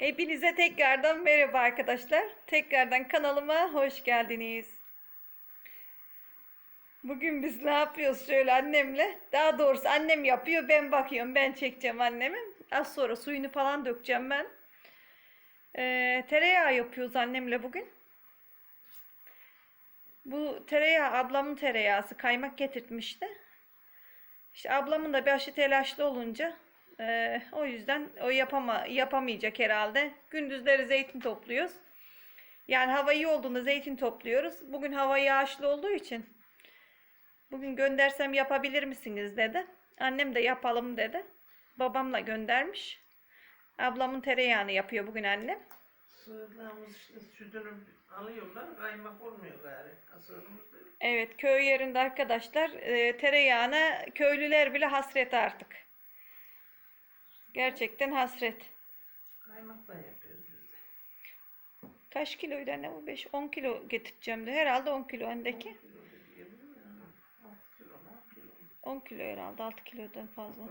Hepinize tekrardan merhaba arkadaşlar. Tekrardan kanalıma hoş geldiniz. Bugün biz ne yapıyoruz şöyle annemle? Daha doğrusu annem yapıyor, ben bakıyorum, ben çekeceğim annemi. Az sonra suyunu falan dökeceğim ben. Ee, tereyağı yapıyoruz annemle bugün. Bu tereyağı ablamın tereyağısı kaymak getirtmişti. İşte ablamın da başı telaşlı olunca eee, o yüzden o yapama, yapamayacak herhalde. Gündüzleri zeytin topluyoruz. Yani hava iyi olduğunda zeytin topluyoruz. Bugün hava yağışlı olduğu için bugün göndersem yapabilir misiniz dedi. Annem de yapalım dedi. Babamla göndermiş. Ablamın tereyağını yapıyor bugün annem. Sığırlarımız işte sütünü alıyorlar, kaymak olmuyor gari. Sığırımız değil. Evet köy yerinde arkadaşlar eee, tereyağına köylüler bile hasret artık. Gerçekten hasret. Kaymaktan yapıyoruz biz de. Kaç kiloydu anne bu? 5-10 kilo getireceğim de. Herhalde 10 kilo öndeki. Kilo diyelim ya. Altı kilo mu? altı kilo mu? 10 kilo herhalde 6 kilodan fazla.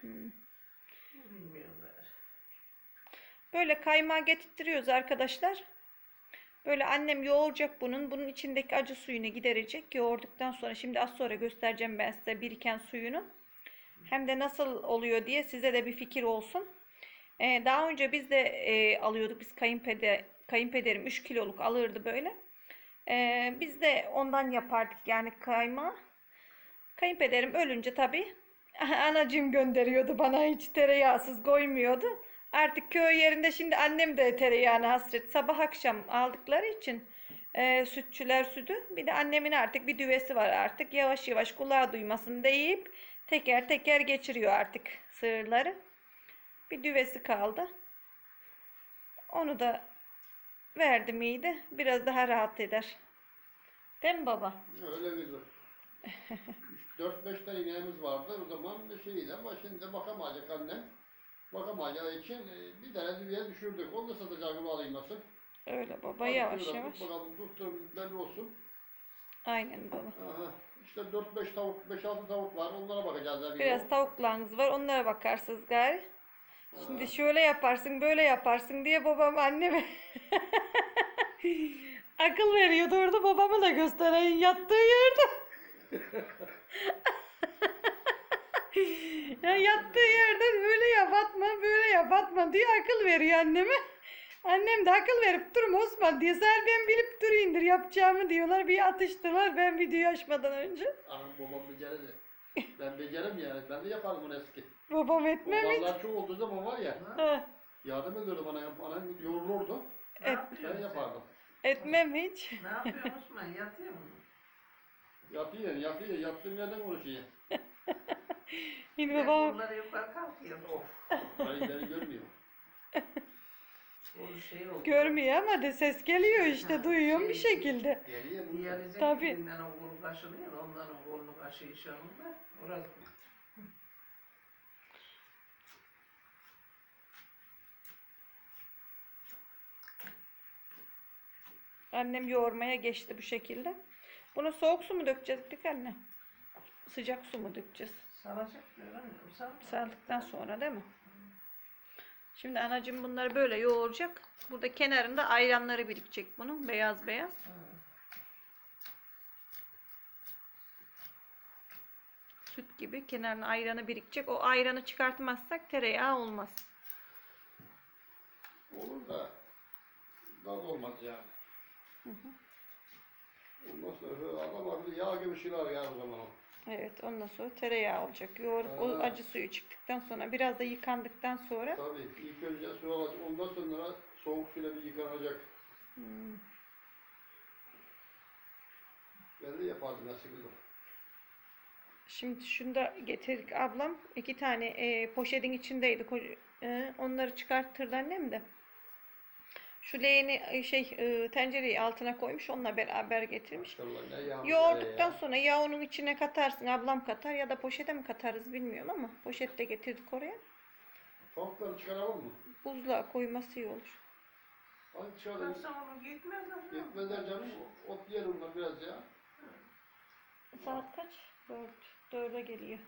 Hmm. Böyle kaymağı getirtiyoruz arkadaşlar. Böyle annem yoğuracak bunun. Bunun içindeki acı suyunu giderecek. Yoğurduktan sonra şimdi az sonra göstereceğim ben size biriken suyunu. Hem de nasıl oluyor diye size de bir fikir olsun. Ee, daha önce biz de e, alıyorduk. Biz kayınpeder, kayınpederim 3 kiloluk alırdı böyle. Ee, biz de ondan yapardık yani kaymağı. Kayınpederim ölünce tabii anacığım gönderiyordu bana hiç tereyağsız koymuyordu. Artık köy yerinde şimdi annem de tereyağına hasret. Sabah akşam aldıkları için e, sütçüler sütü. Bir de annemin artık bir düvesi var artık. Yavaş yavaş kulağı duymasın deyip teker teker geçiriyor artık sığırları. Bir düvesi kaldı. Onu da verdim iyiydi. Biraz daha rahat eder. Değil mi baba? Öyle güzel. 4-5 tane ineğimiz vardı o zaman şeyle ama şimdi bakamayacak annem. Bakamayacağı için e, bir tane düğüye düşürdük. Onu da satacağını alayım nasıl? Öyle baba yavaş Şöyle yavaş. tut Bakalım tuttuğum belli olsun. Aynen baba. Aha. İşte 4-5 tavuk, 5-6 tavuk var. Onlara bakacağız. bir Biraz yol. tavuklarınız var. Onlara bakarsınız gari. Şimdi şöyle yaparsın, böyle yaparsın diye babam anneme akıl veriyordu orada babamı da göstereyim yattığı yerde. ya yattığı yerde böyle yap atma, böyle yap atma diye akıl veriyor anneme. Annem de akıl verip durma Osman diye. Sen ben bilip durayımdır yapacağımı diyorlar. Bir atıştılar ben videoyu açmadan önce. Anam babam beceredi. Ben becerim yani. Ben de yaparım bunu eski. Babam etmem hiç. Vallahi çok olduğu zaman var ya. Ha, Yardım ediyordu bana. Anam yoğururdu. Ne Evet. Ben yapıyorsun? yapardım. etmem hiç. Ne yapıyorsun Osman? Yatıyor mu? Yatıyor, yatıyor. Yattığım yerden konuşuyor. Ben babam bunları yukarı kalkıyor. Of. Beni, beni görmüyor. O şey oldu. görmüyor ama de ses geliyor işte Ha, duyuyorum bir şey- şekilde. Geliyor bu. Diyalize Tabii. gittiğinden o kolu kaşınıyor. Ondan o kolunu kaşıyor şu anda. Orası. Annem yoğurmaya geçti bu şekilde. Bunu soğuk su mu dökecektik anne? Sıcak su mu dökeceğiz? Salacak diyorum. Sal. Sardıktan sonra değil mi? Şimdi anacığım bunları böyle yoğuracak. Burada kenarında ayranları birikecek bunun beyaz beyaz. Süt gibi kenarına ayranı birikecek. O ayranı çıkartmazsak tereyağı olmaz. Olur da gaz olmaz yani. Ondan sonra adam yağ gibi şeyler ya o zaman. Evet ondan sonra tereyağı olacak. Yoğurup o Ha. acı suyu çıktıktan sonra biraz da yıkandıktan sonra Tabii ilk önce su alacak, ondan sonra soğuk suyla bir yıkanacak. Hmm. Ben de yapardım nasıl kızım. Şimdi şunu da getirdik ablam. iki tane e, poşetin içindeydi. Ko- e, onları çıkarttırdı annem de. Şu leğeni e, şey e, tencereyi altına koymuş. Onunla beraber getirmiş. Yoğurduktan ya. sonra ya onun içine katarsın. Ablam katar ya da poşete mi katarız bilmiyorum ama poşette getirdik oraya. Tavukları çıkaralım mı? Buzluğa koyması iyi olur. Hadi çıkaralım. Yoksa onu gitmez ama. Gitmezler canım. Ot yer onlar biraz ya. Saat kaç? Dört. Dörde geliyor.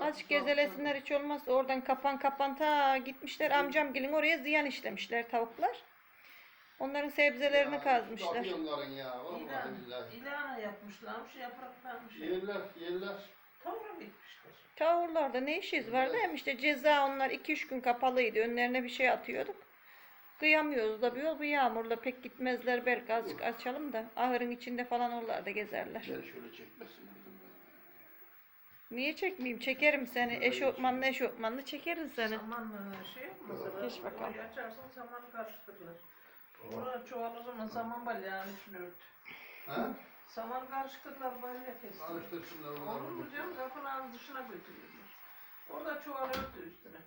Aç gezelesinler hiç olmazsa oradan kapan kapan ta gitmişler amcam gelin oraya ziyan işlemişler tavuklar. Onların sebzelerini kazmışlar. Kapı onların ya. Vallahi İlan, billahi. ilana yapmışlarmış, yapraklarmış. Yerler, yerler. Tavra bitmişler. Tavurlarda ne işiz var değil mi? İşte ceza onlar 2-3 gün kapalıydı. Önlerine bir şey atıyorduk. Kıyamıyoruz da bir yol bu yağmurla pek gitmezler belki azıcık açalım da ahırın içinde falan oralarda gezerler. Gel şöyle çekmesin. Niye çekmeyeyim? Çekerim seni. Eşofmanlı eşofmanlı çekerim seni. Saman e, şey yapmasalar. Geç bakalım. orayı açarsın saman karıştırırlar. Oraya çoğalır zaman saman balyağını içine ört. Ha? Saman karıştırırlar balya kestir. Alıştırsınlar Olur mu canım? Kapının ağzı dışına götürüyorlar. Orada çuval örtü üstüne.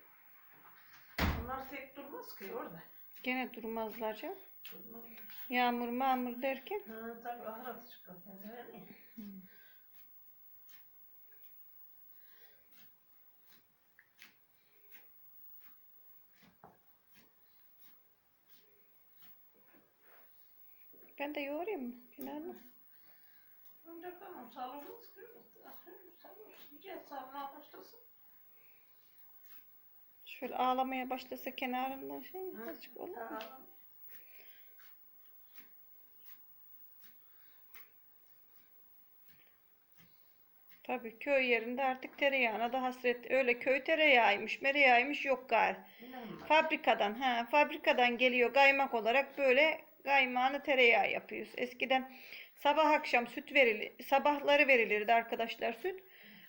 Bunlar tek durmaz ki orada. Gene durmazlar canım. Durmaz. Yağmur mağmur derken. Ha, tabii ahır atı çıkar. Yani. Ben de yoğurayım mı? Final mi? Önce tamam. Güzel sarmaya başlasın. Şöyle ağlamaya başlasa kenarından şey mi? Azıcık olur mu? Tabii köy yerinde artık tereyağına da hasret. Öyle köy tereyağıymış, mereyağıymış yok galiba. İnanma. Fabrikadan, ha fabrikadan geliyor kaymak olarak böyle kaymağını tereyağı yapıyoruz. Eskiden sabah akşam süt verilir, sabahları verilirdi arkadaşlar süt.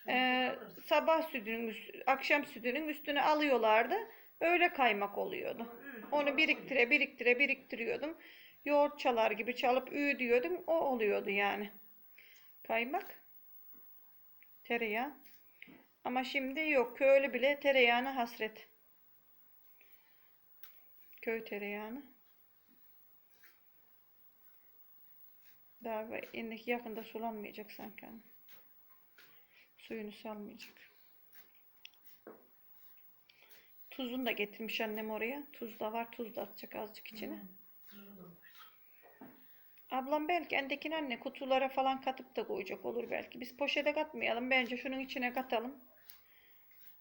Ee, sabah sütünün, akşam sütünün üstüne alıyorlardı. Öyle kaymak oluyordu. Onu biriktire biriktire biriktiriyordum. Yoğurt çalar gibi çalıp üğü diyordum. O oluyordu yani. Kaymak. Tereyağı. Ama şimdi yok. Köylü bile tereyağına hasret. Köy tereyağını. Daha ve- indeki yakında sulanmayacak sanki. Suyunu salmayacak. Tuzunu da getirmiş annem oraya. Tuz da var. Tuz da atacak azıcık içine. Ablam belki endekini anne kutulara falan katıp da koyacak olur belki. Biz poşete katmayalım. Bence şunun içine katalım.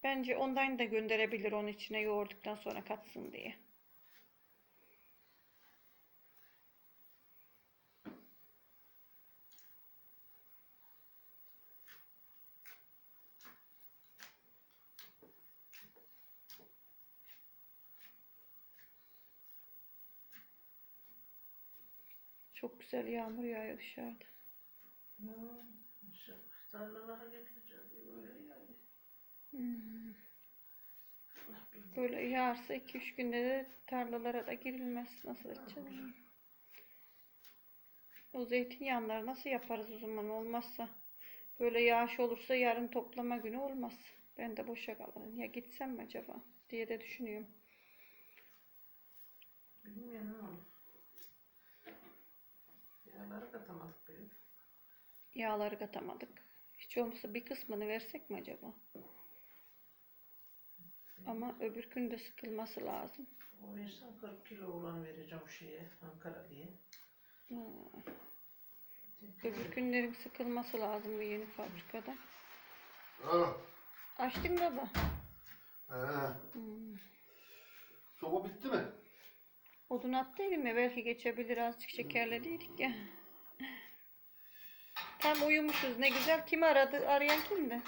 Bence ondan da gönderebilir onun içine yoğurduktan sonra katsın diye. Çok güzel yağmur yağıyor dışarıda. Tarlalara getireceğiz diye böyle yani. Hmm. Böyle yağarsa 2-3 günde de tarlalara da girilmez. Nasıl edeceğiz? O zeytinyağları nasıl yaparız o zaman olmazsa? Böyle yağış olursa yarın toplama günü olmaz. Ben de boşa kalırım. Ya gitsem mi acaba diye de düşünüyorum. Bilmiyorum. Yağları katamadık benim. Yağları katamadık. Hiç olmazsa bir kısmını versek mi acaba? Ama öbür gün de sıkılması lazım. O insan 40 kilo olan vereceğim şeye Ankara diye. Ha. Öbür günlerin sıkılması lazım bir yeni fabrikada. Ha. Açtın baba. Ha. Hmm. Soba bitti mi? Odun attıydım ya belki geçebilir azıcık şekerlediydik ya. Tam uyumuşuz ne güzel. Kim aradı? Arayan kimdi?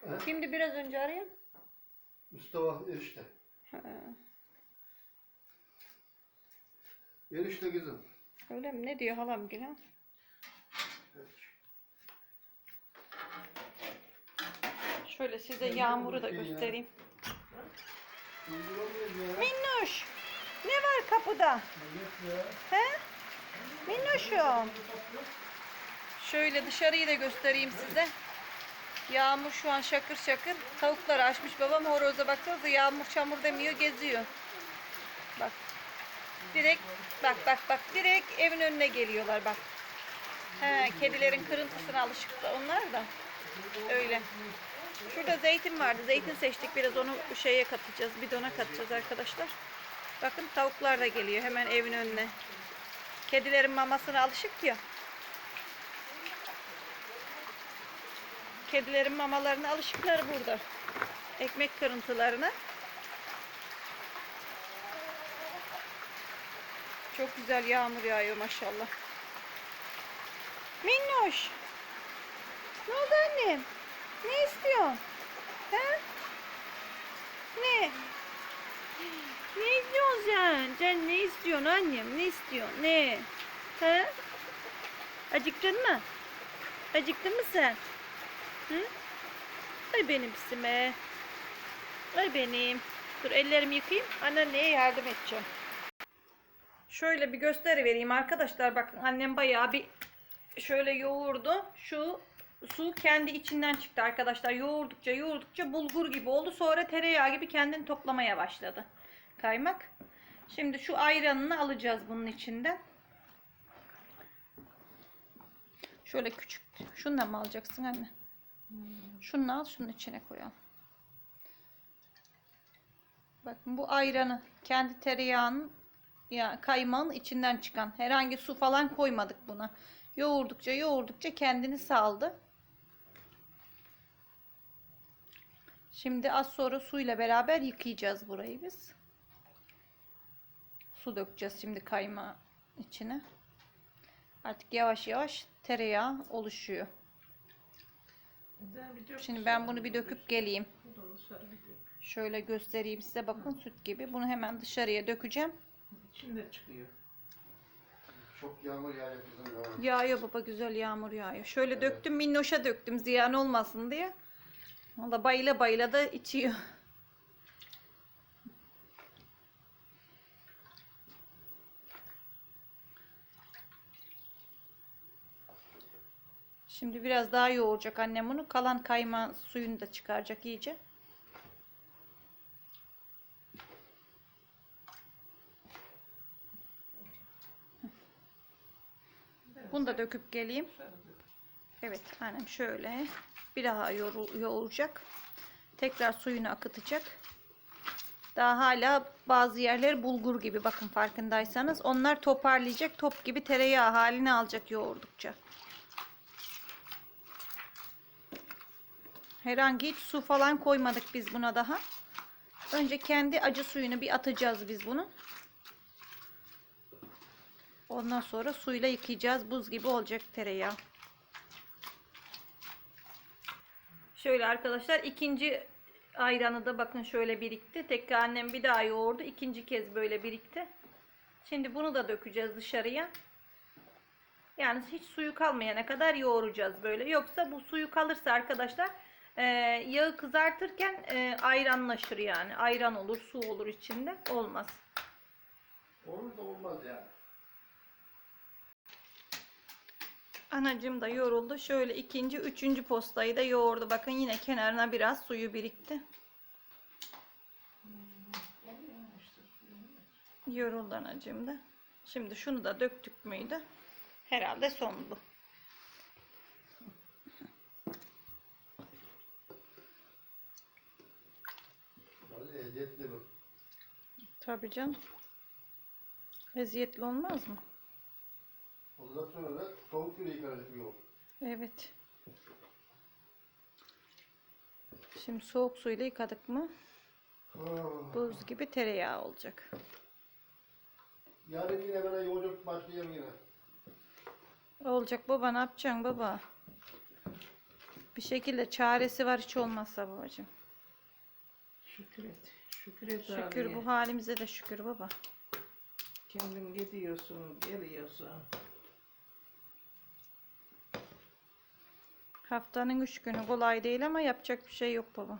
He? Kimdi biraz önce arayan? Mustafa Erişte. Ha, Erişte kızım. öyle mi? Ne diyor halam ha? Şöyle size yağmuru da göstereyim. Uygulamıyoruz ya. Minnoş! Ne var kapıda? Millet ya. He? Minnoşum. Şöyle dışarıyı da göstereyim size. Yağmur şu an şakır şakır. Tavukları açmış babam horoza baksanıza yağmur çamur demiyor geziyor. Bak. Direkt bak bak bak direkt evin önüne geliyorlar bak. He, kedilerin kırıntısına alışık onlar da. Öyle. Şurada zeytin vardı. Zeytin seçtik. Biraz onu şeye katacağız. Bidona katacağız arkadaşlar. Bakın tavuklar da geliyor hemen evin önüne. Kedilerin mamasına alışık ya. Kedilerin mamalarına alışıklar burada. Ekmek kırıntılarına. Çok güzel yağmur yağıyor maşallah. Minnoş. Ne oldu annem? Ne istiyorsun? He? Ne? Ne istiyorsun sen? Sen ne istiyorsun annem? Ne istiyorsun? Ne? He? Acıktın mı? Acıktın mı sen? Hı? Ay benim pisime. Ay benim. Dur ellerimi yıkayayım. Anneanneye yardım edeceğim. Şöyle bir gösteri vereyim arkadaşlar. Bakın annem bayağı bir şöyle yoğurdu. Şu su kendi içinden çıktı arkadaşlar. Yoğurdukça yoğurdukça bulgur gibi oldu. Sonra tereyağı gibi kendini toplamaya başladı. Kaymak. Şimdi şu ayranını alacağız bunun içinden. Şöyle küçük. Şundan mı alacaksın anne? Şunu al, şunun içine koyalım. Bakın bu ayranı kendi tereyağının ya kaymağın içinden çıkan. Herhangi su falan koymadık buna. Yoğurdukça yoğurdukça kendini saldı. Şimdi az sonra suyla beraber yıkayacağız burayı biz. Su dökeceğiz şimdi kaymağı içine. Artık yavaş yavaş tereyağı oluşuyor. Şimdi ben bunu bir döküp geleyim. Şöyle göstereyim size bakın süt gibi. Bunu hemen dışarıya dökeceğim. İçinde çıkıyor. Çok yağmur yağıyor kızım ya. Yağıyor baba güzel yağmur yağıyor. Şöyle döktüm minnoşa döktüm ziyan olmasın diye. Valla bayıla bayıla da içiyor. Şimdi biraz daha yoğuracak annem bunu. Kalan kayma suyunu da çıkaracak iyice. Bunu da döküp geleyim. Evet annem şöyle bir daha yoğur- yoğuracak. Tekrar suyunu akıtacak. Daha hala bazı yerleri bulgur gibi bakın farkındaysanız. Onlar toparlayacak top gibi tereyağı halini alacak yoğurdukça. Herhangi hiç su falan koymadık biz buna daha. Önce kendi acı suyunu bir atacağız biz bunu. Ondan sonra suyla yıkayacağız. Buz gibi olacak tereyağı. Şöyle arkadaşlar ikinci ayranı da bakın şöyle birikti. Tekrar annem bir daha yoğurdu. İkinci kez böyle birikti. Şimdi bunu da dökeceğiz dışarıya. Yani hiç suyu kalmayana kadar yoğuracağız böyle. Yoksa bu suyu kalırsa arkadaşlar e, yağı kızartırken e, ayranlaşır yani. Ayran olur, su olur içinde. Olmaz. Olur da olmaz yani. Anacığım da yoruldu. Şöyle ikinci, üçüncü postayı da yoğurdu. Bakın yine kenarına biraz suyu birikti. Yoruldu anacığım da. Şimdi şunu da döktük müydü? Herhalde son bu. Vallahi eziyetli bu. Tabii canım. Eziyetli olmaz mı? Ondan sonra da soğuk suyla yıkanacak bir yol. Evet. Şimdi soğuk suyla yıkadık mı Ah. buz gibi tereyağı olacak. Yarın yine bana yolculuk başlayalım yine. Olacak baba ne yapacaksın baba? Bir şekilde çaresi var hiç olmazsa babacığım. Şükür et. Şükür et Şükür abiye. bu halimize de şükür baba. Kendin gidiyorsun, geliyorsun. Haftanın üç günü kolay değil ama yapacak bir şey yok baba.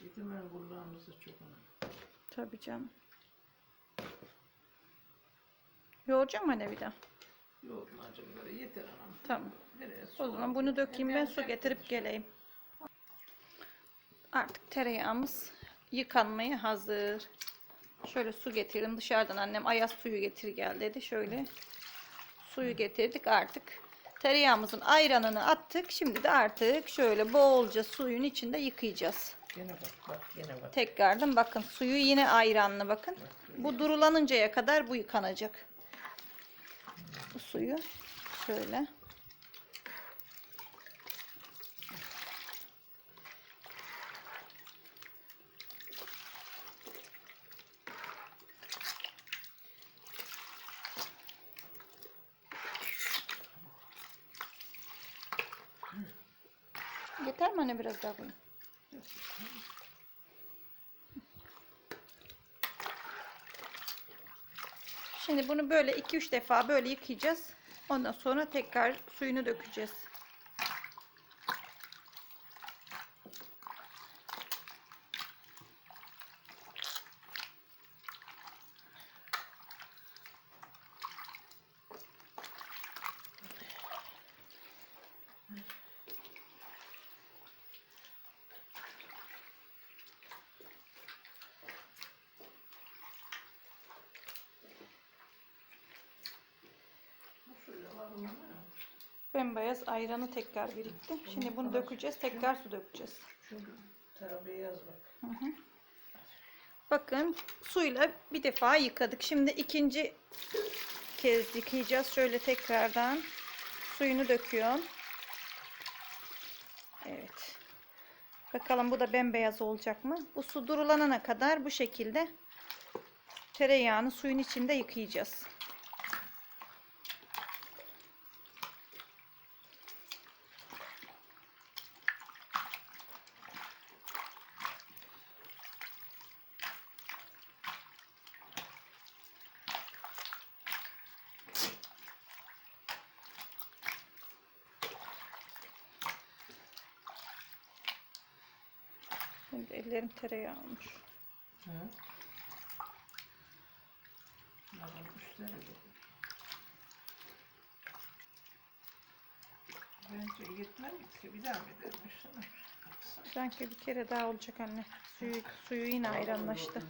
Gidemen kulağımızda çok önemli. Tabii canım. Yoğuracağım anne bir daha. Yoğurtulacak böyle yeter anam. Tamam. Nereye O zaman bunu dökeyim ben su getirip geleyim. Artık tereyağımız yıkanmaya hazır. Şöyle su getirdim dışarıdan annem ayaz suyu getir gel dedi. Şöyle suyu getirdik artık. Tereyağımızın ayranını attık. Şimdi de artık şöyle bolca suyun içinde yıkayacağız. Gene bak, bak gene bak. Tekrardan bakın suyu yine ayranlı bakın. Bu durulanıncaya kadar bu yıkanacak. Bu suyu şöyle. Mi anne biraz daha koyayım? Şimdi bunu böyle 2-3 defa böyle yıkayacağız. Ondan sonra tekrar suyunu dökeceğiz. Bembeyaz ayranı tekrar birikti. Şimdi bunu dökeceğiz. Tekrar su dökeceğiz. Beyaz bak. Bakın suyla bir defa yıkadık. Şimdi ikinci kez yıkayacağız. Şöyle tekrardan suyunu döküyorum. Evet. Bakalım bu da bembeyaz olacak mı? Bu su durulanana kadar bu şekilde tereyağını suyun içinde yıkayacağız. Şimdi ellerim tereyağı olmuş. Hı. Bence yetmedi ki bir daha mı edelim? Sanki bir kere daha olacak anne. Suyu, suyu yine ayranlaştı.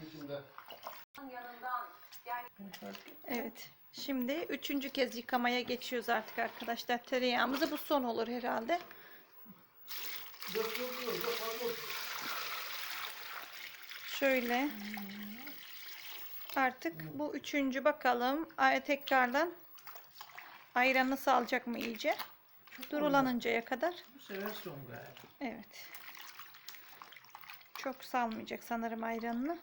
Evet. Şimdi üçüncü kez yıkamaya geçiyoruz artık arkadaşlar. Tereyağımızı bu son olur herhalde. Dök, dök, Şöyle. Artık bu üçüncü bakalım. Tekrardan ayranı salacak mı iyice? Durulanıncaya kadar. Bu sefer son galiba. Evet. Çok salmayacak sanırım ayranını.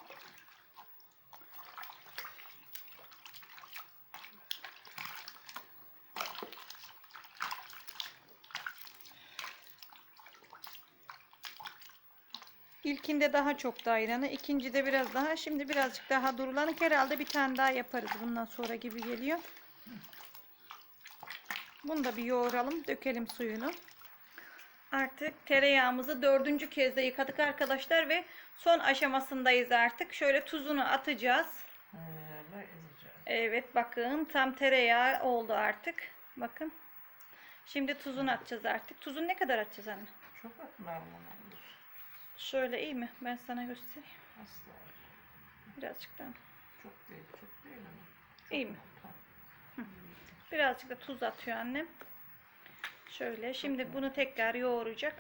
İlkinde daha çoktu ayranı. ikincide biraz daha. Şimdi birazcık daha durulanık. Herhalde bir tane daha yaparız bundan sonra gibi geliyor. Bunu da bir yoğuralım. Dökelim suyunu. Artık tereyağımızı dördüncü kez de yıkadık arkadaşlar ve son aşamasındayız artık. Şöyle tuzunu atacağız. Evet bakın tam tereyağı oldu artık. Bakın. Şimdi tuzunu atacağız artık. Tuzunu ne kadar atacağız anne? Çok atmam bunu. Şöyle iyi mi? Ben sana göstereyim. Asla. Birazcık daha. Çok değil, çok değil ama. Çok İyi mi? Tamam. Birazcık da tuz atıyor annem. Şöyle. Şimdi bunu tekrar yoğuracak.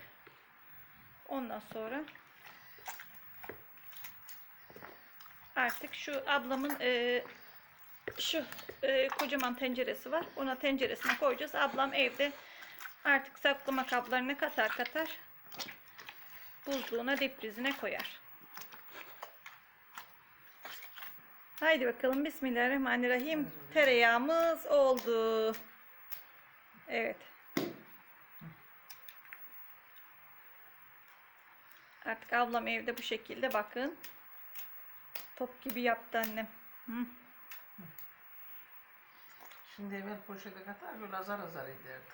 Ondan sonra artık şu ablamın e, şu e, kocaman tenceresi var. Ona tenceresine koyacağız. Ablam evde artık saklama kaplarını katar katar buzluğuna diprizine koyar. Haydi bakalım Bismillahirrahmanirrahim. Tereyağımız oldu. Evet. Artık ablam evde bu şekilde bakın. Top gibi yaptı annem. Hı. Şimdi evvel poşete katar böyle azar azar ederdik.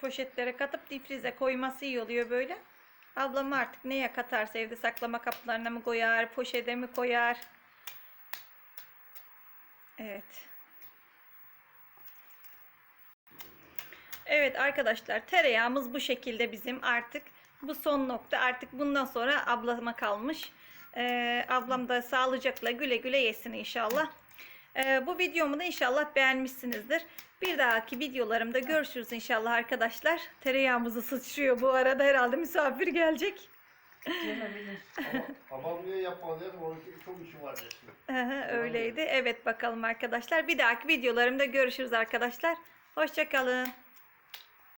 Poşetlere katıp difrize koyması iyi oluyor böyle. Ablam artık neye katarsa evde saklama kaplarına mı koyar, poşete mi koyar. Evet. Evet arkadaşlar tereyağımız bu şekilde bizim artık bu son nokta artık bundan sonra ablama kalmış. Ee, ablam da sağlıcakla güle güle yesin inşallah. Ee, bu videomu da inşallah beğenmişsinizdir. Bir dahaki videolarımda görüşürüz inşallah arkadaşlar. Tereyağımızı sıçrıyor bu arada herhalde misafir gelecek. Gelebilir. Ama babam niye yapmadı dedim, onun çok işi var hı, Öyleydi. Evet bakalım arkadaşlar. Bir dahaki videolarımda görüşürüz arkadaşlar. Hoşçakalın.